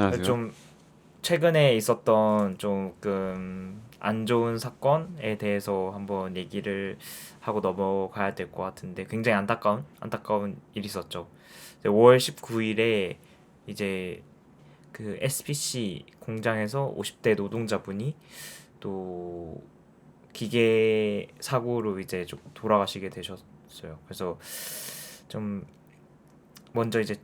안녕하세요. 좀 최근에 있었던 조금 안 좋은 사건에 대해서 한번 얘기를 하고 넘어가야 될 것 같은데 굉장히 안타까운 안타까운 일이 있었죠. 5월 19일에 이제 그 SPC 공장에서 50대 노동자분이 또 기계 사고로 이제 좀 돌아가시게 되셨어요. 그래서 좀 먼저 이제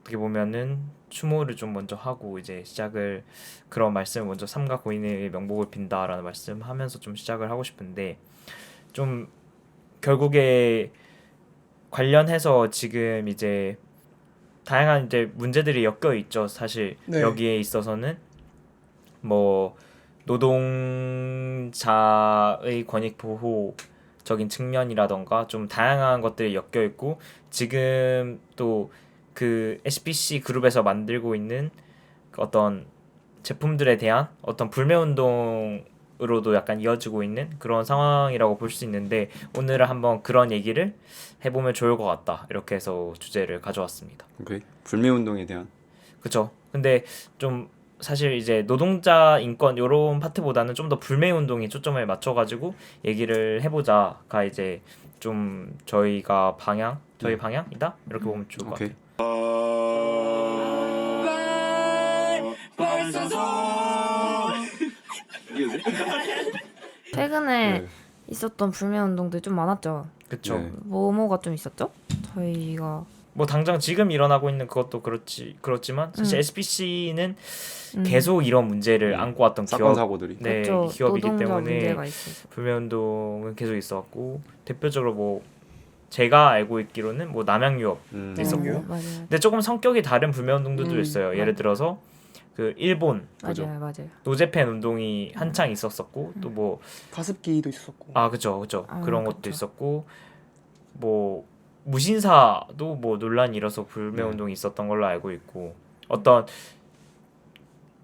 어떻게 보면은 추모를 좀 먼저 하고 이제 시작을 그런 말씀을 먼저 삼가 고인의 명복을 빈다라는 말씀하면서 좀 시작을 하고 싶은데 좀 결국에 관련해서 지금 이제 다양한 이제 문제들이 엮여 있죠. 사실 네. 여기에 있어서는 뭐 노동자의 권익 보호적인 측면이라던가 좀 다양한 것들이 엮여 있고 지금 또 그 SPC 그룹에서 만들고 있는 그 어떤 제품들에 대한 어떤 불매 운동으로도 약간 이어지고 있는 그런 상황이라고 볼 수 있는데 오늘은 한번 그런 얘기를 해보면 좋을 것 같다 이렇게 해서 주제를 가져왔습니다. 오케이. 불매 운동에 대한 그쵸. 근데 좀 사실 이제 노동자 인권 요런 파트보다는 좀 더 불매 운동에 초점을 맞춰가지고 얘기를 해보자가 이제 좀 저희가 방향 저희 네. 방향이다 이렇게 보면 좋을 것 오케이. 같아요. 최근에 네. 있었던 불매 운동들 좀 많았죠. 그쵸. 네. 뭐뭐가 좀 있었죠? 저희가 뭐 당장 지금 일어나고 있는 그것도 그렇지 그렇지만 사실 음. SPC는 음, 계속 이런 문제를 음. 안고 왔던 사건 기업 사고들이 네 그렇죠. 기업이기 노동자 때문에 문제가 있어서. 불매 운동은 계속 있어왔고 대표적으로 뭐 제가 알고 있기로는 뭐 남양 유업 음. 있었고. 어, 맞아요. 근데 조금 성격이 다른 불매 운동들도 음. 있어요. 예를 들어서 그 일본 그죠. 맞아요, 맞아요. 노제팬 운동이 한창 있었었고 또뭐 가습기도 있었고. 아 그죠 그죠 아, 그런 것도 그쵸. 있었고 뭐 무신사도 뭐 논란이 일어서 불매 네. 운동이 있었던 걸로 알고 있고 어떤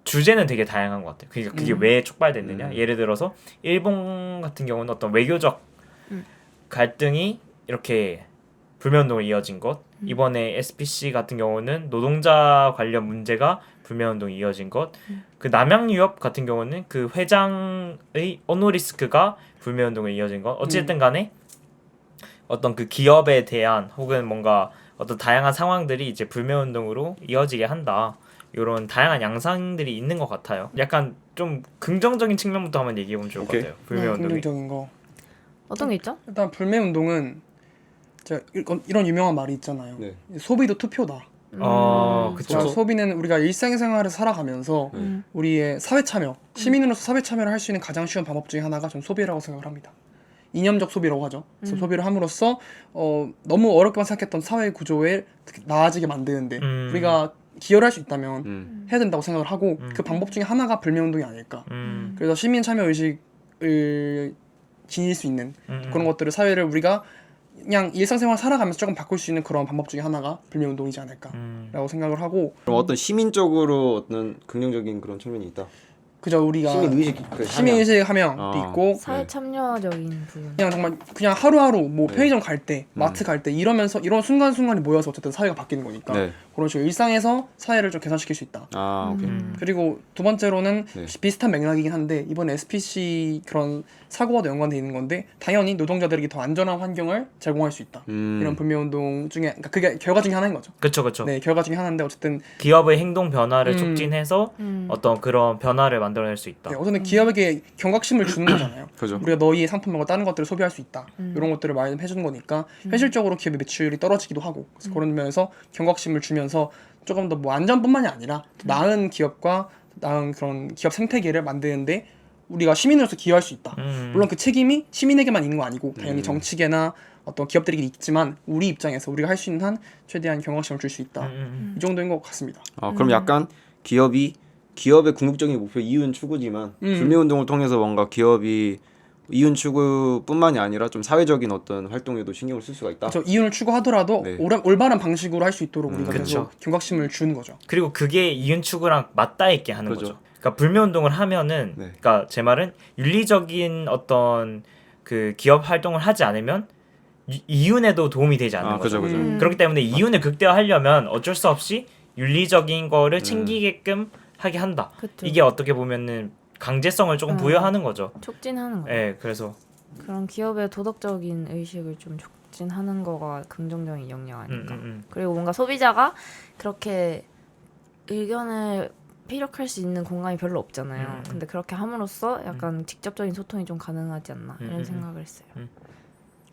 주제는 되게 다양한 것 같아요. 그러니까 그게 음. 왜 촉발됐느냐? 음. 예를 들어서 일본 같은 경우는 어떤 외교적 음. 갈등이 이렇게 불매 운동을 이어진 것. 음. 이번에 SPC 같은 경우는 노동자 관련 문제가 불매 운동이 이어진 것. 음. 그 남양유업 같은 경우는 그 회장의 오노리스크가 불매 운동에 이어진 것. 어쨌든 간에 어떤 그 기업에 대한 혹은 뭔가 어떤 다양한 상황들이 이제 불매 운동으로 이어지게 한다. 이런 다양한 양상들이 있는 것 같아요. 약간 좀 긍정적인 측면부터 한번 얘기해 보면 좋을 것 오케이. 같아요. 불매 네, 운동이. 긍정적인 거. 어떤 게 있죠? 일단 불매 운동은 제가 이런, 이런 유명한 말이 있잖아요. 네. 소비도 투표다. 어, 음, 그쵸. 그러니까 소비는 우리가 일상생활을 살아가면서 네. 음, 우리의 사회 참여, 시민으로서 사회 참여를 할 수 있는 가장 쉬운 방법 중에 하나가 전 소비라고 생각을 합니다. 이념적 소비라고 하죠. 그래서 음. 소비를 함으로써 어, 너무 어렵게만 생각했던 사회 구조에 나아지게 만드는데 음. 우리가 기여를 할 수 있다면 음. 해야 된다고 생각을 하고 음. 그 방법 중에 하나가 불매 운동이 아닐까. 음, 그래서 시민 참여 의식을 지닐 수 있는 음, 음. 그런 것들을 사회를 우리가 그냥 일상생활 살아가면서 조금 바꿀 수 있는 그런 방법 중에 하나가 불매 운동이지 않을까라고 음. 생각을 하고 그럼 어떤 시민적으로 어떤 긍정적인 그런 측면이 있다. 그저 우리가 시민 의식 그 시민 의식 하면 아. 있고 사회 네. 참여적인 부분. 그냥 정말 그냥 하루하루 뭐 네. 편의점 갈 때 마트 갈 때 이러면서 이런 순간순간이 모여서 어쨌든 사회가 바뀌는 거니까 네. 그런 식으로 일상에서 사회를 좀 개선시킬 수 있다. 아 오케이. 음. 그리고 두 번째로는 네. 비슷한 맥락이긴 한데 이번에 SPC 그런 사고와도 연관돼 있는 건데 당연히 노동자들에게 더 안전한 환경을 제공할 수 있다. 음. 이런 불매 운동 중에 그러니까 그게 결과 중에 하나인 거죠. 그쵸 그쵸. 네, 결과 중에 하나인데 어쨌든 기업의 행동 변화를 음. 촉진해서 음. 어떤 그런 변화를 만 들어낼 수 있다. 네, 우선은 기업에게 경각심을 주는 거잖아요. 그죠. 우리가 너희의 상품 말고 다른 것들을 소비할 수 있다. 음. 이런 것들을 말해 주는 거니까 현실적으로 기업의 매출이 떨어지기도 하고 그래서 그런 면에서 경각심을 주면서 조금 더 뭐 안전뿐만이 아니라 더 나은 기업과 나은 그런 기업 생태계를 만드는데 우리가 시민으로서 기여할 수 있다. 음. 물론 그 책임이 시민에게만 있는 거 아니고 당연히 음. 정치계나 어떤 기업들에게 있지만 우리 입장에서 우리가 할 수 있는 한 최대한 경각심을 줄 수 있다. 음, 음, 이 정도인 것 같습니다. 아 그럼 약간 기업이 기업의 궁극적인 목표 이윤 추구지만 음. 불매 운동을 통해서 뭔가 기업이 이윤 추구뿐만이 아니라 좀 사회적인 어떤 활동에도 신경을 쓸 수가 있다. 저 이윤을 추구하더라도 네. 올, 올바른 방식으로 할 수 있도록 음. 우리가. 계속 경각심을 주는 거죠. 그리고 그게 이윤 추구랑 맞닿아 있게 하는 그죠. 거죠. 그러니까 불매 운동을 하면은 네. 그러니까 제 말은 윤리적인 어떤 그 기업 활동을 하지 않으면 이- 이윤에도 도움이 되지 않는 아 거죠. 그죠 그죠. 음. 그렇기 때문에 이윤을 극대화하려면 어쩔 수 없이 윤리적인 거를 음. 챙기게끔 하게 한다. 그쵸. 이게 어떻게 보면은 강제성을 조금 음. 부여하는 거죠. 촉진하는 거. 예, 그래서 그런 기업의 도덕적인 의식을 좀 촉진하는 거가 긍정적인 영향 음, 아닐까. 음, 음. 그리고 뭔가 소비자가 그렇게 의견을 피력할 수 있는 공간이 별로 없잖아요. 음, 음. 근데 그렇게 함으로써 약간 직접적인 소통이 좀 가능하지 않나 음, 이런 음, 생각을 했어요.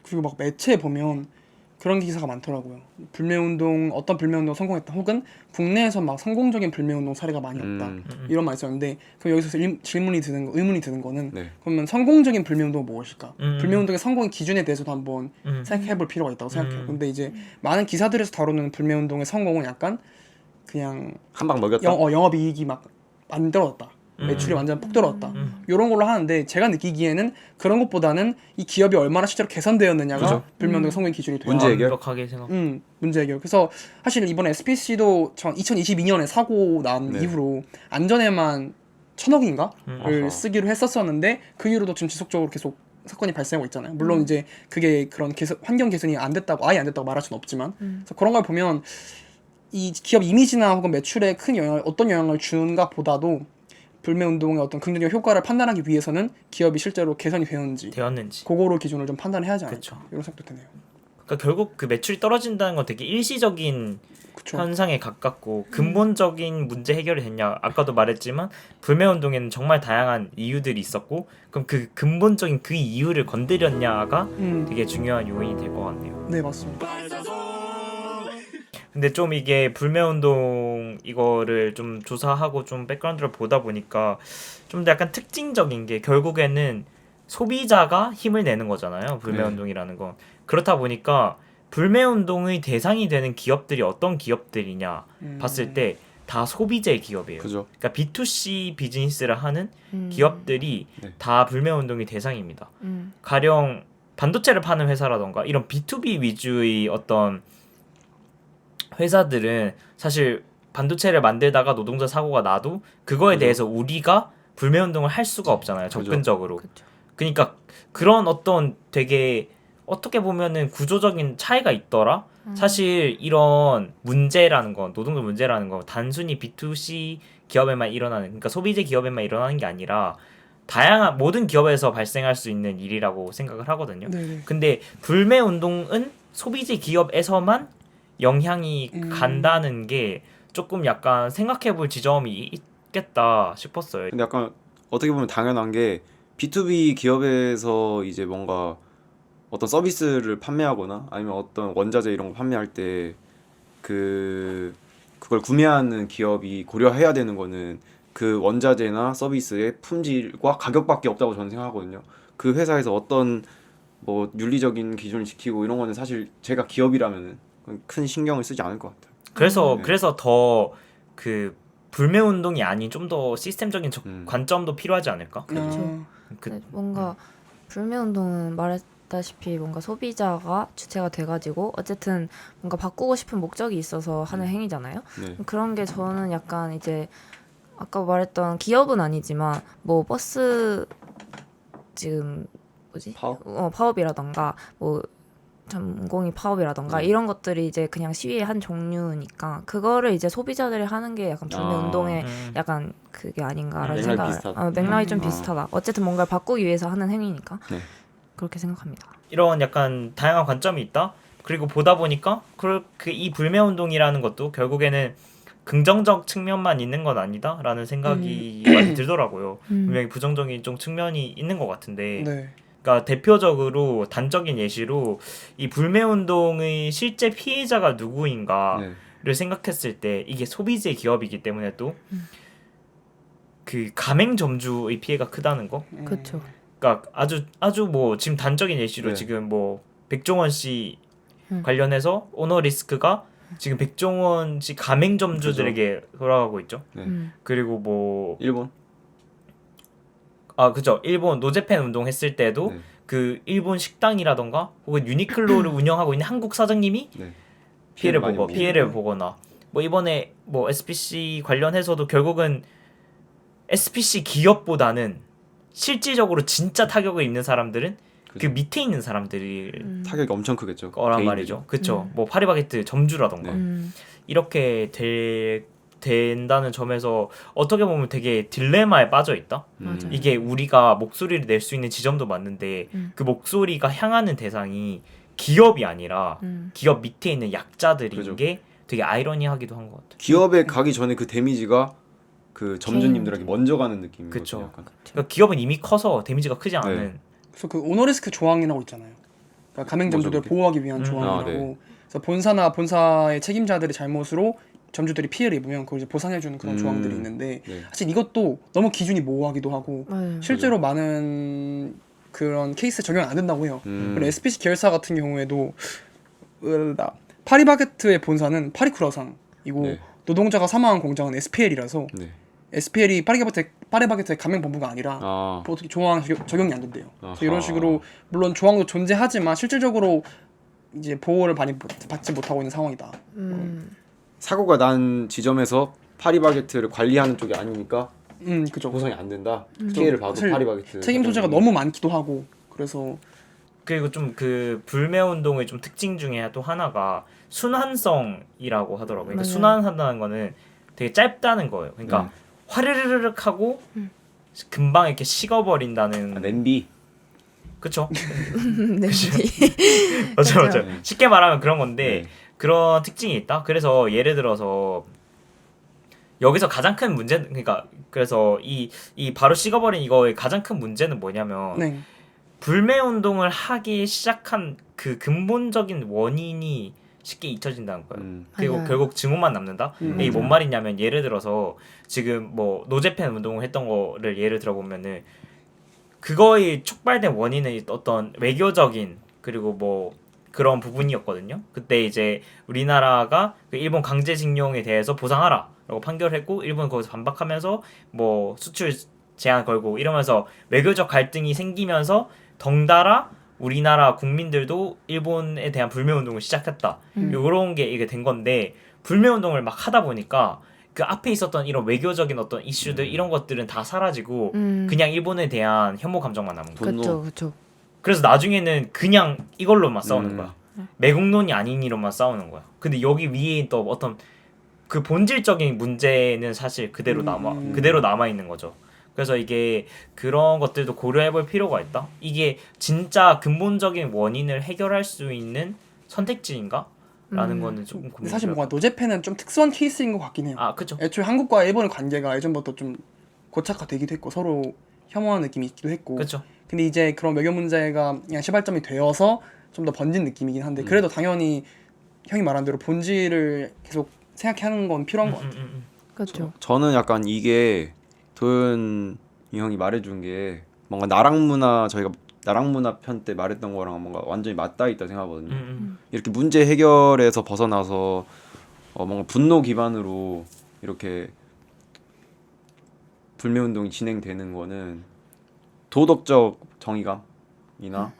그리고 막 매체에 보면 그런 기사가 많더라고요. 불매운동 어떤 불매운동 성공했다 혹은 국내에서 막 성공적인 불매운동 사례가 많이 없다 음, 음. 이런 말 있었는데 그럼 여기서 일- 질문이 드는 거 의문이 드는 거는 네. 그러면 성공적인 불매운동은 무엇일까? 음. 불매운동의 성공의 기준에 대해서도 한번 음. 생각해볼 필요가 있다고 생각해요. 음. 근데 이제 많은 기사들에서 다루는 불매운동의 성공은 약간 그냥 한 방 먹였다. 영, 어, 영업 이익이 막 만들어졌다. 음. 매출이 완전 폭 들어왔다. 음. 이런 걸로 하는데 제가 느끼기에는 그런 것보다는 이 기업이 얼마나 실제로 개선되었느냐가 그죠. 불매운동의 성공 기준이 돼요. 문제 해결? 완벽하게 생각. 음, 문제 해결. 그래서 사실 이번 SPC도 2022년에 사고 난 네. 이후로 안전에만 천억인가를 음. 아하. 쓰기로 했었었는데 그 이후로도 지금 지속적으로 계속 사건이 발생하고 있잖아요. 물론 이제 그게 그런 개선, 환경 개선이 안 됐다고 아예 안 됐다고 말할 수는 없지만 음. 그래서 그런 걸 보면 이 기업 이미지나 혹은 매출에 큰 영향을 어떤 영향을 주는가 보다도 불매 운동의 어떤 긍정적 효과를 판단하기 위해서는 기업이 실제로 개선이 되었는지 되었는지. 그거로 기준을 좀 판단해야지 않을까 그쵸. 이런 생각도 드네요. 그러니까 결국 그 매출이 떨어진다는 건 되게 일시적인 그렇죠. 현상에 가깝고 근본적인 문제 해결이 됐냐 아까도 말했지만 불매 운동에는 정말 다양한 이유들이 있었고 그럼 그 근본적인 그 이유를 건드렸냐가 음, 되게 중요한 요인이 될 것 같네요. 네 맞습니다. 근데 좀 이게 불매 운동 이거를 좀 조사하고 좀 백그라운드를 보다 보니까 좀더 약간 특징적인 게 결국에는 소비자가 힘을 내는 거잖아요. 불매 네. 운동이라는 건 그렇다 보니까 불매 운동의 대상이 되는 기업들이 어떤 기업들이냐 음. 봤을 때 다 소비재 기업이에요. 그죠. 그러니까 B2C 비즈니스를 하는 음. 기업들이 네. 다 불매 운동의 대상입니다. 음. 가령 반도체를 파는 회사라던가 이런 B2B 위주의 어떤 회사들은 사실 반도체를 만들다가 노동자 사고가 나도 그거에 그죠. 대해서 우리가 불매 운동을 할 수가 없잖아요. 그죠. 접근적으로. 그쵸. 그러니까 그런 어떤 되게 어떻게 보면은 구조적인 차이가 있더라. 음. 사실 이런 문제라는 건 노동자 문제라는 건 단순히 B2C 기업에만 일어나는 그러니까 소비재 기업에만 일어나는 게 아니라 다양한 모든 기업에서 발생할 수 있는 일이라고 생각을 하거든요. 네. 근데 불매 운동은 소비재 기업에서만 영향이 음. 간다는 게 조금 약간 생각해 볼 지점이 있겠다 싶었어요. 근데 약간 어떻게 보면 당연한 게 B2B 기업에서 이제 뭔가 어떤 서비스를 판매하거나 아니면 어떤 원자재 이런 거 판매할 때 그 그걸 구매하는 기업이 고려해야 되는 거는 그 원자재나 서비스의 품질과 가격밖에 없다고 저는 생각하거든요. 그 회사에서 어떤 뭐 윤리적인 기준을 지키고 이런 거는 사실 제가 기업이라면은 큰 신경을 쓰지 않을 것 같아요. 그래서 네. 그래서 더 그 불매 운동이 아닌 좀 더 시스템적인 적- 음. 관점도 필요하지 않을까? 아, 그, 네, 뭔가 불매 운동은 말했다시피 뭔가 소비자가 주체가 돼가지고 어쨌든 뭔가 바꾸고 싶은 목적이 있어서 하는 음. 행위잖아요. 네. 그런 게 저는 약간 이제 아까 말했던 기업은 아니지만 뭐 버스 지금 뭐지 파업? 어 파업이라던가 뭐 전공이 파업이라던가 네. 이런 것들이 이제 그냥 시위의 한 종류니까 그거를 이제 소비자들이 하는 게 약간 불매 아. 운동의 음. 약간 그게 아닌가라는 생각을 비슷하다. 어, 맥락이 좀 음. 비슷하다. 어쨌든 뭔가를 바꾸기 위해서 하는 행위니까 네. 그렇게 생각합니다. 이런 약간 다양한 관점이 있다. 그리고 보다 보니까 그렇게 이 불매 운동이라는 것도 결국에는 긍정적 측면만 있는 건 아니다라는 생각이 많이 들더라고요. 음. 분명히 부정적인 좀 측면이 있는 것 같은데, 네. 그러니까 대표적으로 단적인 예시로 이 불매 운동의 실제 피해자가 누구인가를 네. 생각했을 때 이게 소비재 기업이기 때문에 또 음. 그 가맹 점주의 피해가 크다는 거. 음, 그렇죠. 그러니까 아주 아주 뭐 지금 단적인 예시로 네. 지금 뭐 백종원 씨 음. 관련해서 오너 리스크가 지금 백종원 씨 가맹점주들에게 돌아가고 있죠. 네. 음. 그리고 뭐 일본. 아 그죠 일본 노제팬 운동했을 때도 네. 그 일본 식당이라던가 혹은 유니클로를 운영하고 있는 한국 사장님이 네. 피해를 보고. 피해를 보거나 뭐 이번에 뭐 SPC 관련해서도 결국은 SPC 기업보다는 실질적으로 진짜 타격을 입는 사람들은 그 밑에 있는 사람들이 음. 타격이 엄청 크겠죠. 거란 개인들이. 말이죠. 그쵸? 음. 뭐 파리바게트 점주라던가 네. 음. 이렇게 될 된다는 점에서 어떻게 보면 되게 딜레마에 빠져 있다. 음. 맞아요. 이게 우리가 목소리를 낼 수 있는 지점도 맞는데 음. 그 목소리가 향하는 대상이 기업이 아니라 음. 기업 밑에 있는 약자들인 그죠. 게 되게 아이러니하하기도 한 것 같아요. 기업에 가기 전에 그 데미지가 그 점주님들에게 먼저 가는 느낌이거든요. 그쵸. 약간. 그러니까 기업은 이미 커서 데미지가 크지 않은 네. 그래서 그 오너리스크 조항이라고 있잖아요. 그러니까 뭐죠, 그게? 보호하기 위한 음. 조항이라고. 아, 네. 그래서 본사나 본사의 책임자들의 잘못으로 점주들이 피해를 입으면 그걸 이제 보상해주는 그런 음. 조항들이 있는데 네. 사실 이것도 너무 기준이 모호하기도 하고 맞아요. 실제로 많은 그런 케이스 적용 안 된다고 해요. 음. 그리고 SPC 계열사 같은 경우에도 으다 파리바게트의 본사는 파리쿠라상이고 네. 노동자가 사망한 공장은 SPL이라서 네. SPL이 파리바게트 파리바게트의 가맹 본부가 아니라 아. 뭐 어떻게 조항 적용- 적용이 안 된대요. 그래서. 이런 식으로 물론 조항도 존재하지만 실질적으로 이제 보호를 많이 못- 받지 못하고 있는 상황이다. 음. 사고가 난 지점에서 파리바게트를 관리하는 쪽이 아니니까 음, 그죠. 보상이 안 된다. 음. 피해를 봐도 사실 파리바게트 책임 소재가. 너무 많기도 하고 그래서 그리고 좀 그 불매 운동의 좀 특징 중에 또 하나가 순환성이라고 하더라고요. 그러니까 맞아요. 순환한다는 거는 되게 짧다는 거예요. 그러니까 네. 화르르륵 하고 음. 금방 이렇게 식어버린다는 아, 냄비. 그쵸? 네. 맞아요, 맞아요. 맞아요. 쉽게 말하면 그런 건데 네. 그런 특징이 있다. 그래서 예를 들어서 여기서 가장 큰 문제 그러니까 그래서 이 이 바로 식어버린 이거의 가장 큰 문제는 뭐냐면 네. 불매 운동을 하기 시작한 그 근본적인 원인이 쉽게 잊혀진다는 거예요. 음. 그리고 맞아요. 결국 증오만 남는다. 음, 이게. 뭔 말이냐면 예를 들어서 지금 뭐 노제팬 운동을 했던 거를 예를 들어 보면은 그거의 촉발된 원인은 어떤 외교적인 그리고 뭐 그런 부분이었거든요. 그때 이제 우리나라가 그 일본 강제징용에 대해서 보상하라라고 판결했고 일본 거기서 반박하면서 뭐 수출 제한 걸고 이러면서 외교적 갈등이 생기면서 덩달아 우리나라 국민들도 일본에 대한 불매 운동을 시작했다. 음. 요런 게 이게 된 건데 불매 운동을 막 하다 보니까 그 앞에 있었던 이런 외교적인 어떤 이슈들 음. 이런 것들은 다 사라지고 음. 그냥 일본에 대한 혐오 감정만 남은. 그쵸 그쵸. 그래서 나중에는 그냥 이걸로만 싸우는 음. 거야. 매국론이 아닌 이로만 싸우는 거야. 근데 여기 위에 또 어떤 그 본질적인 문제는 사실 그대로 남아 음. 그대로 남아 있는 거죠. 그래서 이게 그런 것들도 고려해 볼 필요가 있다. 이게 진짜 근본적인 원인을 해결할 수 있는 선택지인가? 라는 음. 거는 조금 근데 고민. 사실 뭔가 노제팬은 좀 특수한 케이스인 것 같긴 해요. 아 그쵸. 애초에 한국과 일본의 관계가 예전부터 좀 고착화되기도 했고 서로 혐오하는 느낌이 있기도 했고 그쵸. 근데 이제 그런 외교 문제가 그냥 시발점이 되어서 좀 더 번진 느낌이긴 한데 음. 그래도 당연히 형이 말한 대로 본질을 계속 생각하는 건 필요한 음, 것 같아요. 음, 음, 그쵸. 저는 약간 이게 도현 이 형이 말해준 게 뭔가 나랑 문화 저희가 나랑 문화 편 때 말했던 거랑 뭔가 완전히 맞닿아 있다 음, 생각하거든요. 음, 이렇게 문제 해결에서 벗어나서 어 뭔가 분노 기반으로 이렇게 불매 운동이 진행되는 거는 도덕적 정의감이나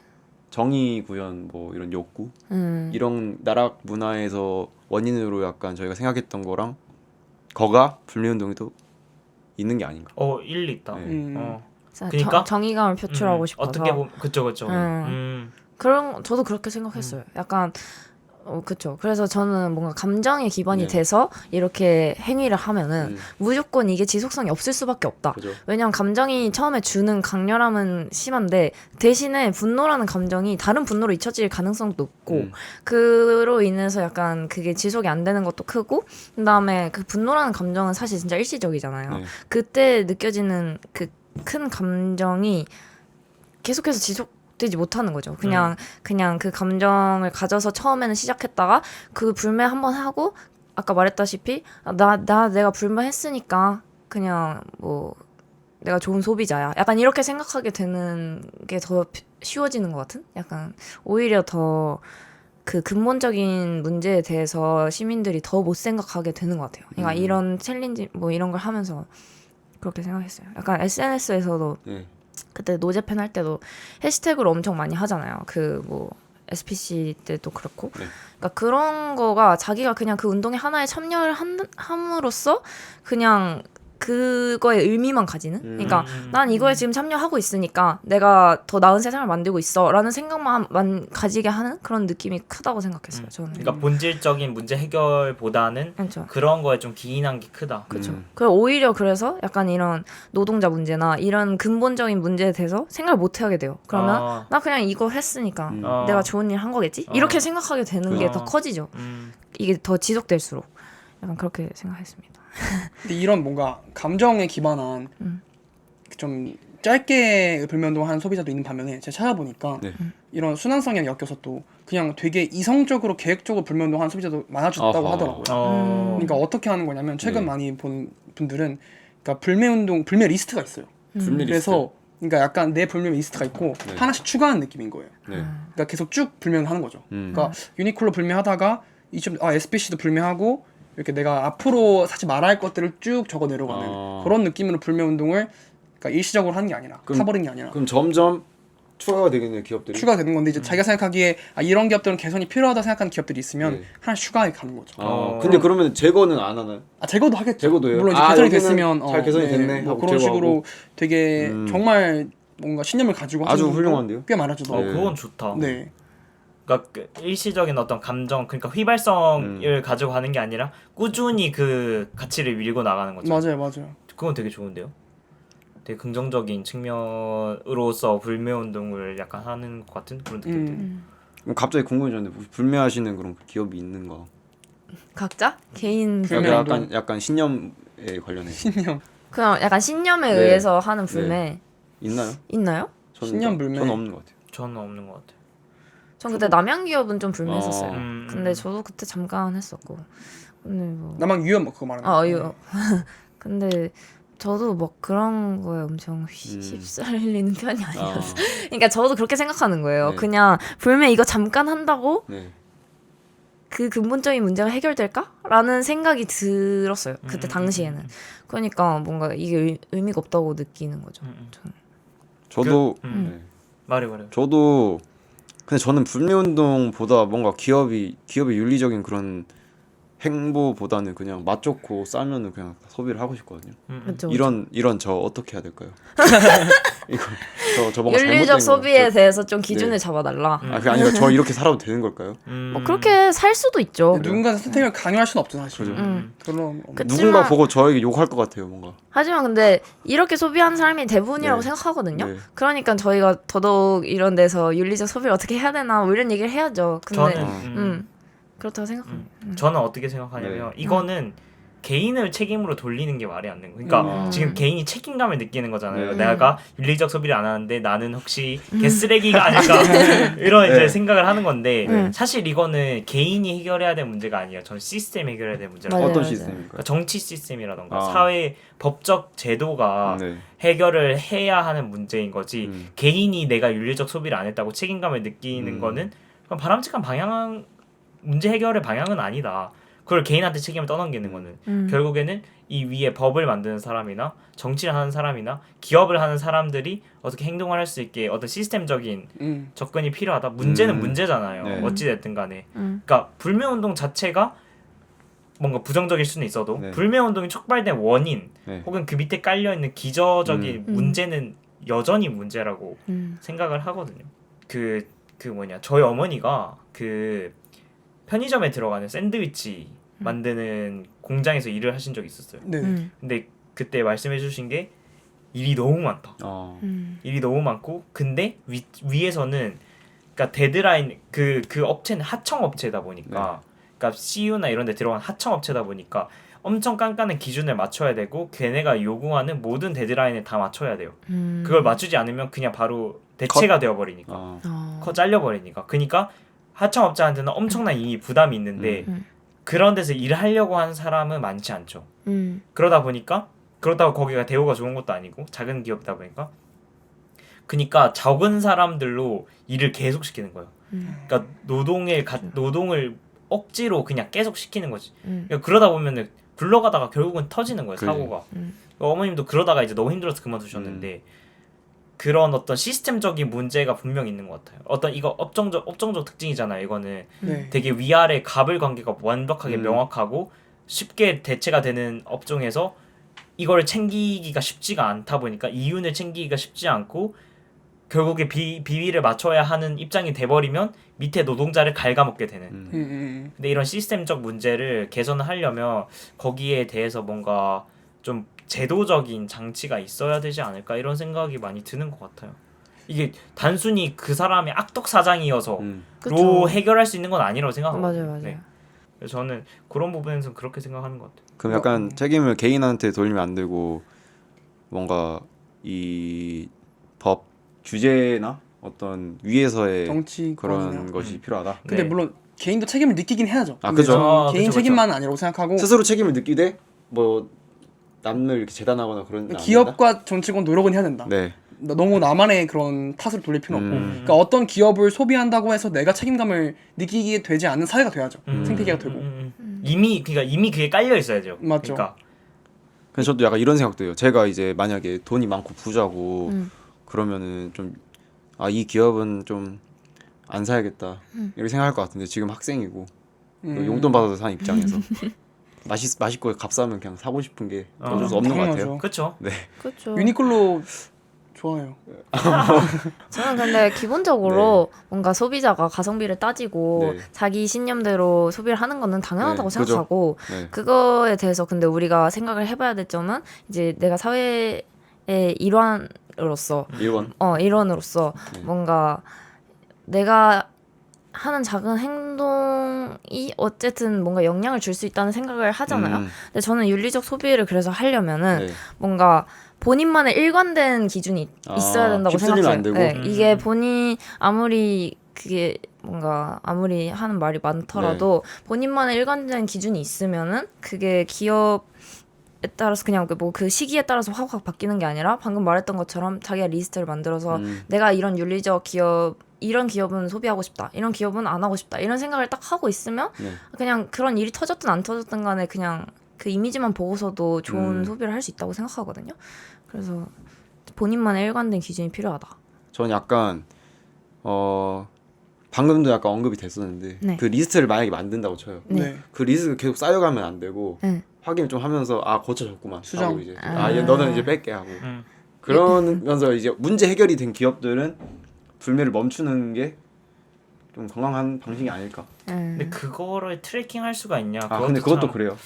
정의 구현 뭐 이런 욕구 음. 이런 나락 문화에서 원인으로 약간 저희가 생각했던 거랑 거가 또 있는 게 아닌가. 어 일리 있다. 네. 음. 어. 정- 그러니까? 정의감을 표출하고 음, 싶어서 어떻게 보면 그쵸 그쵸. 음. 음. 그런 저도 그렇게 생각했어요. 약간 어 그쵸. 그래서 저는 뭔가 감정의 기반이 네. 돼서 이렇게 행위를 하면은 음, 무조건 이게 지속성이 없을 수밖에 없다. 그죠. 왜냐면 감정이 처음에 주는 강렬함은 심한데 대신에 분노라는 감정이 다른 분노로 잊혀질 가능성도 높고 음, 그로 인해서 약간 그게 지속이 안 되는 것도 크고 그다음에 그 분노라는 감정은 사실 진짜 일시적이잖아요. 네. 그때 느껴지는 그 큰 감정이 계속해서 지속 되지 못하는 거죠. 그냥 그냥 그 감정을 가져서 처음에는 시작했다가 그 불매 한번 하고 아까 말했다시피 나나 내가 불매했으니까 그냥 뭐 내가 좋은 소비자야. 약간 이렇게 생각하게 되는 게 더 쉬워지는 것 같은? 약간 오히려 더 그 근본적인 문제에 대해서 시민들이 더 못 생각하게 되는 것 같아요. 그러니까 음. 이런 챌린지 뭐 이런 걸 하면서 그렇게 생각했어요. 약간 SNS에서도 네. 그때 노제팬 할 때도 해시태그를 엄청 많이 하잖아요. 그 뭐 SPC 때도 그렇고. 네. 그러니까 그런 거가 자기가 그냥 그 운동에 하나에 참여를 한, 함으로써 그냥 그거에 의미만 가지는. 음. 그러니까 음. 난 이거에 지금 참여하고 있으니까 내가 더 나은 세상을 만들고 있어라는 생각만 만 가지게 하는 그런 느낌이 크다고 생각했어요. 저는. 그러니까 본질적인 문제 해결보다는 그렇죠. 그런 거에 좀 기인한 게 크다. 그렇죠. 음. 그리고 오히려 그래서 약간 이런 노동자 문제나 이런 근본적인 문제에 대해서 생각을 못 하게 돼요. 그러면 아, 나 그냥 이거 했으니까 음. 어. 내가 좋은 일 한 거겠지? 어. 이렇게 생각하게 되는 게 그죠. 더 커지죠. 음, 이게 더 지속될수록 약간 그렇게 생각했습니다. 근데 이런 뭔가 감정에 기반한 음. 좀 짧게 불면동하는 소비자도 있는 반면에 제가 찾아보니까 네. 이런 순환 성향이 엮여서 또 그냥 되게 이성적으로 계획적으로 불면동하는 소비자도 많아졌다고 아하. 하더라고요. 어, 그러니까 어떻게 하는 거냐면 최근 네. 많이 본 분들은 그러니까 불매 운동 불매 리스트가 있어요. 불미 그래서 그러니까 약간 내 불매 리스트가 있고 네. 하나씩 추가하는 느낌인 거예요. 네. 그러니까 계속 쭉 불매를 하는 거죠. 음. 그러니까 유니클로 불매하다가 이좀 아 SBC도 불매하고 이렇게 내가 앞으로 사지 말아야 할 것들을 쭉 적어 내려가는 아. 그런 느낌으로 불매 운동을 그러니까 일시적으로 하는 게 아니라 그럼- 타버린 게 아니라 그럼 점점 추가가 되겠네요 기업들이. 추가가 되는 건데 이제 자기가 생각하기에 아, 이런 기업들은 개선이 필요하다 생각하는 기업들이 있으면 네. 하나씩 추가해 가는 거죠. 아, 어. 근데 그러면 제거는 안 하나요? 아 제거도 하겠죠. 제거도 해요? 물론 이제 아, 개선이 여기는 됐으면 잘 개선이 됐네 뭐 하고 그런 제거하고. 식으로 되게 음. 정말 뭔가 신념을 가지고 아주 하시는 훌륭한데요? 꽤 많아져도 어, 네. 그건 좋다. 네. 그러니까 그 일시적인 어떤 감정, 그러니까 휘발성을 음. 가지고 가는 게 아니라 꾸준히 그 가치를 밀고 나가는 거죠. 맞아요, 맞아요. 그건 되게 좋은데요. 되게 긍정적인 측면으로서 불매 운동을 약간 하는 것 같은 그런 느낌도. 음. 그럼 갑자기 궁금해졌는데 불매하시는 그런 기업이 있는가? 각자 개인 불매 약간 운동. 약간, 약간 신념에 관련해 신념. 그냥 약간 신념에 네. 의해서 하는 불매 있나요? 있나요? 저는 신념 불매. 저는 없는 것 같아요. 저는 없는 것 같아요. 전 그때 남양 기업은 좀 불매했었어요. 어. 음, 근데 저도 그때 잠깐 했었고. 근데 뭐 나만 위험 뭐 그거 말하는 아, 거. 이거. 근데 저도 뭐 그런 거에 엄청 휘- 음. 휩쓸리는 편이 아니어서. 아, 그러니까 저도 그렇게 생각하는 거예요. 네. 그냥 불매 이거 잠깐 한다고 네. 그 근본적인 문제가 해결될까?라는 생각이 들었어요. 그때 음, 당시에는. 음, 그러니까 뭔가 이게 의, 의미가 없다고 느끼는 거죠. 음, 음. 저는. 저도 음. 네. 말해 말해. 저도 근데 저는 불매 운동보다 뭔가 기업이 기업의 윤리적인 그런 행보보다는 그냥 맛 좋고 싸면은 그냥 소비를 하고 싶거든요. 음, 음. 그렇죠. 이런 이런 저 어떻게 해야 될까요? 이거 저저 뭔가 잘못된 윤리적 거- 소비에 저- 대해서 좀 기준을 네. 잡아달라. 음. 아, 그게 아니라 저 이렇게 살아도 되는 걸까요? 음. 뭐 그렇게 살 수도 있죠. 근데 누군가 선택을 강요할 수는 없죠 사실. 그죠. 음. 그런 그- 누군가 그치만- 보고 저에게 욕할 것 같아요, 뭔가. 하지만 근데 이렇게 소비하는 사람이 대부분이라고 네. 생각하거든요. 네. 그러니까 저희가 더더욱 이런 데서 윤리적 소비를 어떻게 해야 되나 뭐 이런 얘기를 해야죠. 근데 저는 어. 음, 음, 그렇다고 생각합니다. 음. 저는 어떻게 생각하냐면 네. 이거는 개인을 책임으로 돌리는 게 말이 안 되는 거. 그러니까 음. 지금 개인이 책임감을 느끼는 거잖아요. 네. 내가 윤리적 소비를 안 하는데 나는 혹시 개쓰레기가 아닐까 이런 이제 네. 생각을 하는 건데 네. 사실 이거는 개인이 해결해야 될 문제가 아니에요. 저는 시스템 해결해야 될 문제라고. 맞아요, 어떤. 시스템일까요? 그러니까 정치 시스템이라던가 아. 사회 법적 제도가 네. 해결을 해야 하는 문제인 거지 음. 개인이 내가 윤리적 소비를 안 했다고 책임감을 느끼는 음. 거는 바람직한 방향 문제 해결의 방향은 아니다. 그걸 개인한테 책임을 떠넘기는 거는 음. 결국에는 이 위에 법을 만드는 사람이나 정치를 하는 사람이나 기업을 하는 사람들이 어떻게 행동을 할 수 있게 어떤 시스템적인 음. 접근이 필요하다. 문제는 음. 문제잖아요. 네. 어찌 됐든 간에. 음. 그러니까 불매 운동 자체가 뭔가 부정적일 수는 있어도 네. 불매 운동이 촉발된 원인 네. 혹은 그 밑에 깔려 있는 기저적인 음. 문제는 여전히 문제라고 음. 생각을 하거든요. 그, 그 뭐냐, 저희 어머니가 그 편의점에 들어가는 샌드위치 만드는 공장에서 일을 하신 적이 있었어요. 네. 음. 근데 그때 말씀해 주신 게 일이 너무 많다. 어. 음. 일이 너무 많고 근데 위, 위에서는 그러니까 데드라인 그 그 업체는 하청 업체다 보니까 그러니까 CU나 이런 데 들어간 하청 업체다 보니까 엄청 깐깐한 기준을 맞춰야 되고 걔네가 요구하는 모든 데드라인을 다 맞춰야 돼요. 음. 그걸 맞추지 않으면 그냥 바로 대체가 되어 버리니까. 아. 어. 커 잘려 버리니까. 그러니까 하청업자한테는 엄청난 이미 부담이 있는데 음. 그런 데서 일을 하려고 하는 사람은 많지 않죠. 음. 그러다 보니까 그렇다고 거기가 대우가 좋은 것도 아니고 작은 기업이다 보니까 그러니까 적은 사람들로 일을 계속 시키는 거예요. 음. 그러니까 노동을 가, 노동을 억지로 그냥 계속 시키는 거지. 음. 그러니까 그러다 보면은 굴러가다가 결국은 터지는 거예요 그래. 사고가. 음. 어머님도 그러다가 이제 너무 힘들어서 그만두셨는데 그런 어떤 시스템적인 문제가 분명 있는 것 같아요. 어떤 이거 업종적 업종적 특징이잖아요. 이거는 네. 되게 위아래 갑을 관계가 완벽하게 음. 명확하고 쉽게 대체가 되는 업종에서 이걸 챙기기가 쉽지가 않다 보니까 이윤을 챙기기가 쉽지 않고 결국에 비, 비위를 맞춰야 하는 입장이 돼버리면 밑에 노동자를 갉아먹게 되는 음. 음, 음, 근데 이런 시스템적 문제를 개선을 하려면 거기에 대해서 뭔가 좀 제도적인 장치가 있어야 되지 않을까 이런 생각이 많이 드는 것 같아요. 이게 단순히 그 사람이 악덕 사장이어서 음. 로 그쵸. 해결할 수 있는 건 아니라고 생각하거든요. 맞아요, 맞아요. 그래서 저는 그런 부분에서 그렇게 생각하는 것 같아요. 그럼 약간 책임을 개인한테 돌리면 안 되고 뭔가 이법 주제나 어떤 위에서의 정치 그런 것이 음. 필요하다. 근데 네. 물론 개인도 책임을 느끼긴 해야죠. 아, 그죠. 아, 개인 그죠. 책임만은 아니라고 생각하고 스스로 책임을 느끼되 뭐 남을 이렇게 재단하거나 그런 안 된다? 기업과 정치권 노력은 해야 된다. 네. 나- 너무 나만의 그런 탓을 돌릴 필요는 없고 음. 그러니까 어떤 기업을 소비한다고 해서 내가 책임감을 느끼게 되지 않는 사회가 돼야죠 음, 생태계가 음, 되고 음, 음. 이미 그러니까 이미 그게 깔려 있어야죠. 맞죠. 그러니까 그래서 저도 약간 이런 생각도 해요. 제가 이제 만약에 돈이 많고 부자고 음. 그러면은 좀 아 이 기업은 좀 안 사야겠다 이렇게 생각할 것 같은데 지금 학생이고 음. 용돈 받아서 산 입장에서 맛있 맛있고 값싸면 그냥 사고 싶은 게 어, 어쩔 수 없는 것 당연하죠. 같아요. 그렇죠. 네. 그렇죠. 유니클로 좋아요. 저는 근데 기본적으로 뭔가 소비자가 가성비를 따지고 네. 자기 신념대로 소비를 하는 거는 당연하다고 네, 그죠. 생각하고 네. 그거에 대해서 근데 우리가 생각을 해봐야 될 점은 이제 내가 사회의 일환으로서 일원. 어 일원으로서 네. 뭔가 내가 하는 작은 행동이 어쨌든 뭔가 영향을 줄 수 있다는 생각을 하잖아요. 음, 근데 저는 윤리적 소비를 그래서 하려면은 네. 뭔가 본인만의 일관된 기준이 아, 있어야 된다고 생각해요. 네, 음. 이게 본인 아무리 그게 뭔가 아무리 하는 말이 많더라도 네. 본인만의 일관된 기준이 있으면은 그게 기업 에 따라서 그냥 뭐 그 시기에 따라서 확확 바뀌는 게 아니라 방금 말했던 것처럼 자기가 리스트를 만들어서 음, 내가 이런 윤리적 기업 이런 기업은 소비하고 싶다 이런 기업은 안 하고 싶다 이런 생각을 딱 하고 있으면 네. 그냥 그런 일이 터졌든 안 터졌든 간에 그냥 그 이미지만 보고서도 좋은 음. 소비를 할 수 있다고 생각하거든요. 그래서 본인만의 일관된 기준이 필요하다. 저는 약간 어 방금도 약간 언급이 됐었는데 네. 그 리스트를 만약에 만든다고 쳐요. 네. 네. 그 리스트가 계속 쌓여가면 안 되고 네. 확인을 좀 하면서 아 고쳐졌구만 수정. 하고 이제 아. 아 얘 너는 이제 뺄게 하고 음. 그러면서 이제 문제 해결이 된 기업들은 불매를 멈추는 게 좀 건강한 방식이 아닐까. 음. 근데 그거를 트래킹 할 수가 있냐? 아 근데 그것도 참 그래요.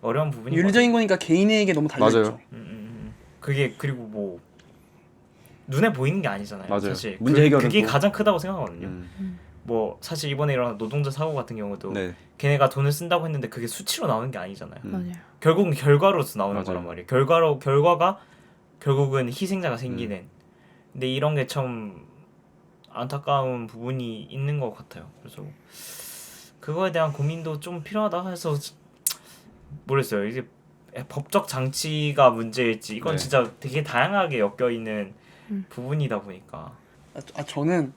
어려운 부분이 윤리적인 거니까 개인에게 너무 달려 맞아요. 있죠. 음, 음, 음. 그게 그리고 뭐 눈에 보이는 게 아니잖아요. 맞아요. 사실 문제 그, 해결은 그게 또- 가장 크다고 생각하거든요. 음, 뭐 사실 이번에 일어난 노동자 사고 같은 경우도 네. 걔네가 돈을 쓴다고 했는데 그게 수치로 나오는 게 아니잖아요. 음. 맞아요. 결국은 결과로서 나오는 맞아요. 거란 말이에요. 결과로 결과가 결국은 희생자가 생기는. 근데 이런 게 참 안타까운 부분이 있는 것 같아요. 그래서 그거에 대한 고민도 좀 필요하다 해서 모르겠어요. 이게 법적 장치가 문제일지 이건 네. 진짜 되게 다양하게 엮여 있는 음. 부분이다 보니까. 아, 아, 저는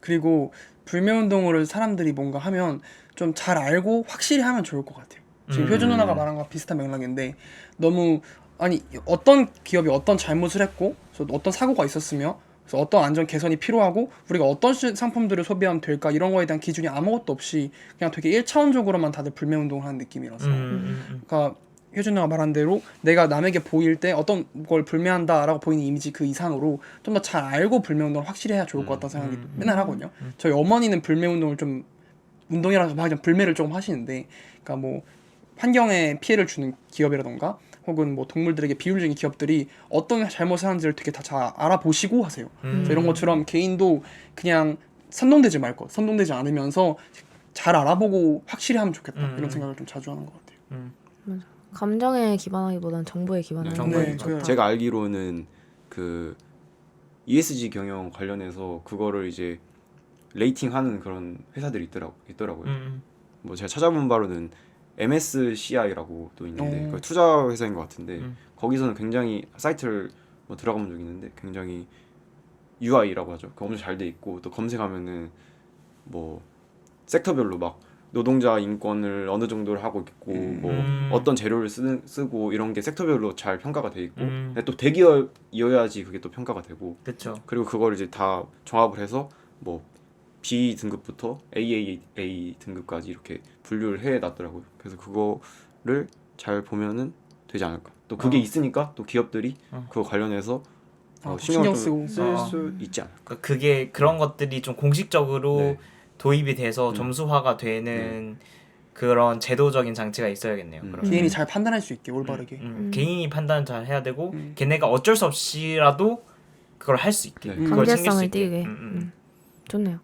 그리고 불매 운동을 사람들이 뭔가 하면 좀 잘 알고 확실히 하면 좋을 것 같아요. 지금 음. 효준 누나가 말한 거랑 비슷한 맥락인데 너무 아니 어떤 기업이 어떤 잘못을 했고 어떤 사고가 있었으며 그래서 어떤 안전 개선이 필요하고 우리가 어떤 시- 상품들을 소비하면 될까 이런 거에 대한 기준이 아무것도 없이 그냥 되게 일차원적으로만 다들 불매 운동을 하는 느낌이라서 음, 음, 음. 그러니까 효준 누가 말한 대로 내가 남에게 보일 때 어떤 걸 불매한다라고 보이는 이미지 그 이상으로 좀 더 잘 알고 불매 운동을 확실히 해야 좋을 것 같다는 생각이 음, 맨날 하거든요. 저희 어머니는 불매 운동을 좀 운동이라서 하기 전 불매를 조금 하시는데 그러니까 뭐 환경에 피해를 주는 기업이라던가 혹은 뭐 동물들에게 비윤리적인 기업들이 어떤 잘못을 하는지를 되게 다 잘 알아보시고 하세요. 음. 이런 것처럼 개인도 그냥 선동되지 말고 선동되지 않으면서 잘 알아보고 확실히 하면 좋겠다 음. 이런 생각을 좀 자주 하는 것 같아요. 음. 감정에 기반하기보다는 정보에 기반하는 네, 게 정보에 네, 좋다. 저요. 제가 알기로는 그 ESG 경영 관련해서 그거를 이제 레이팅하는 그런 회사들이 있더라고 있더라고요. 음, 뭐 제가 찾아본 바로는 MSCI라고 또 있는데 어. 그 투자 회사인 것 같은데 음. 거기서는 굉장히 사이트를 뭐 들어가본 적이 있는데 굉장히 UI라고 하죠. 그 엄청 잘 돼 있고 또 검색하면은 뭐 섹터별로 막 노동자 인권을 어느 정도를 하고 있고 음. 뭐 음. 어떤 재료를 쓰, 쓰고 이런 게 섹터별로 잘 평가가 돼 있고 음. 근데 또 대기업이어야지 그게 또 평가가 되고 그렇죠. 그리고 그걸 이제 다 종합을 해서 뭐 B 등급부터 AAA 등급까지 이렇게 분류를 해 놨더라고요. 그래서 그거를 잘 보면은 되지 않을까. 또 그게 어. 있으니까 또 기업들이 어. 그거 관련해서 아, 어, 신경 신경을 쓰고. 쓸수 어. 있지 않을까. 그러니까 그게 그런 것들이 좀 공식적으로 네. 도입이 돼서 음. 점수화가 되는 그런 제도적인 장치가 있어야겠네요. 음. 개인이 잘 판단할 수 있게 올바르게. 음, 음. 개인이 판단 잘 해야 되고 음. 걔네가 어쩔 수 없이라도 그걸 할 수 있게 네. 그걸 챙길 수 관계성을 있게. 띄게. 음, 음. 음. 좋네요.